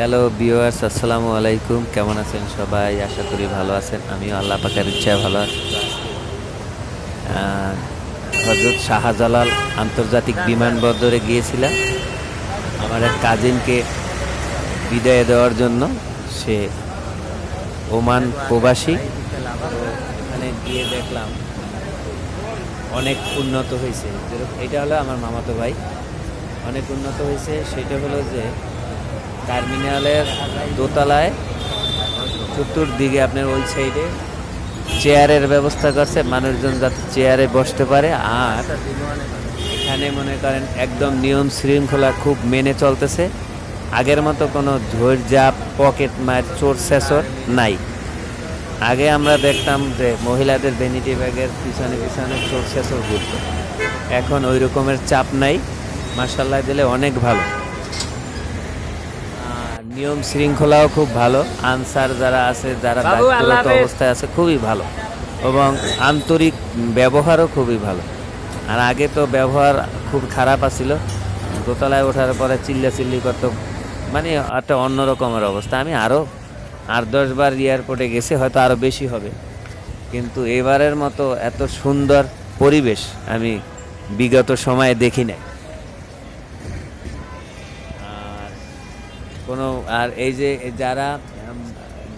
Hello বিওয়ার্স আসসালামু আলাইকুম। কেমন আছেন সবাই? আশা করি ভালো আছেন। আমিও আল্লাহ পাকের ইচ্ছায় ভালো আছি। হজরত শাহজালাল আন্তর্জাতিক বিমানবন্দরে গিয়েছিলাম আমার এক কাজিনকে বিদায় দেওয়ার জন্য। সে ওমান প্রবাসী। ওখানে গিয়ে দেখলাম অনেক উন্নত হয়েছে। এটা হলো আমার মামাতো ভাই। অনেক উন্নত হয়েছে। সেটা হলো যে টার্মিনালের দোতলায় চতুর্দিকে আপনার ওই সাইডে চেয়ারের ব্যবস্থা করছে, মানুষজন যাতে চেয়ারে বসতে পারে। আর এখানে মনে করেন একদম নিয়ম শৃঙ্খলা খুব মেনে চলতেছে। আগের মতো কোনো ঝোরঝাপ পকেট মার চোর শেষর নাই। আগে আমরা দেখতাম যে মহিলাদের ভ্যানিটি ব্যাগের পিছনে পিছনে চোর শেষর ঘুরত। এখন ওই রকমের চাপ নাই। মার্শাল্লাহ দিলে অনেক ভালো। নিয়ম শৃঙ্খলাও খুব ভালো। আনসার যারা আছে যারা দায়িত্বরত অবস্থায় আছে খুবই ভালো। এবং আন্তরিক ব্যবহারও খুবই ভালো। আর আগে তো ব্যবহার খুব খারাপ আছিল। দোতলায় ওঠার পরে চিল্লা চিল্লি করতো। মানে একটা অন্য রকমের অবস্থা। আমি আরও আট দশবার এয়ারপোর্টে গেছি হয়তো আরও বেশি হবে। কিন্তু এবারের মতো এত সুন্দর পরিবেশ আমি বিগত সময়ে দেখি নাই। কোনো, আর এই যে যারা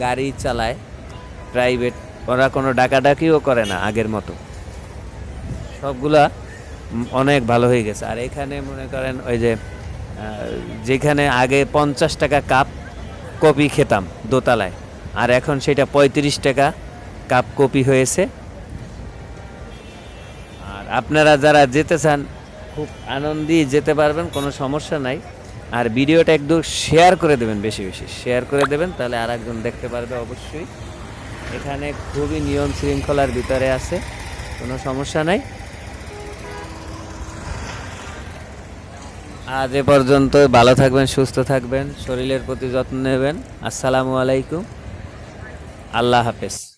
গাড়ি চালায় প্রাইভেট ওরা কোনো ডাকাডাকিও করে না আগের মতো। সবগুলা অনেক ভালো হয়ে গেছে। আর এখানে মনে করেন ওই যে যেখানে আগে পঞ্চাশ টাকা কাপ কপি খেতাম দোতলায়, আর এখন সেটা পঁয়ত্রিশ টাকা কাপ কপি হয়েছে। আর আপনারা যারা যেতে চান, খুব আনন্দেই যেতে পারবেন, কোনো সমস্যা নাই। আর ভিডিওটা একটু শেয়ার করে দেবেন বেশি বেশি। শেয়ার করে দেবেন, তাহলে আর একজন দেখতে পারবে অবশ্যই। এখানে খুবই নিয়ম শৃঙ্খলার ভিতরে আছে, কোনো সমস্যা নাই। আজ এ পর্যন্ত ভালো থাকবেন, সুস্থ থাকবেন, শরীরের প্রতি যত্ন নেবেন। আসসালামু আলাইকুম। আল্লাহ হাফেজ।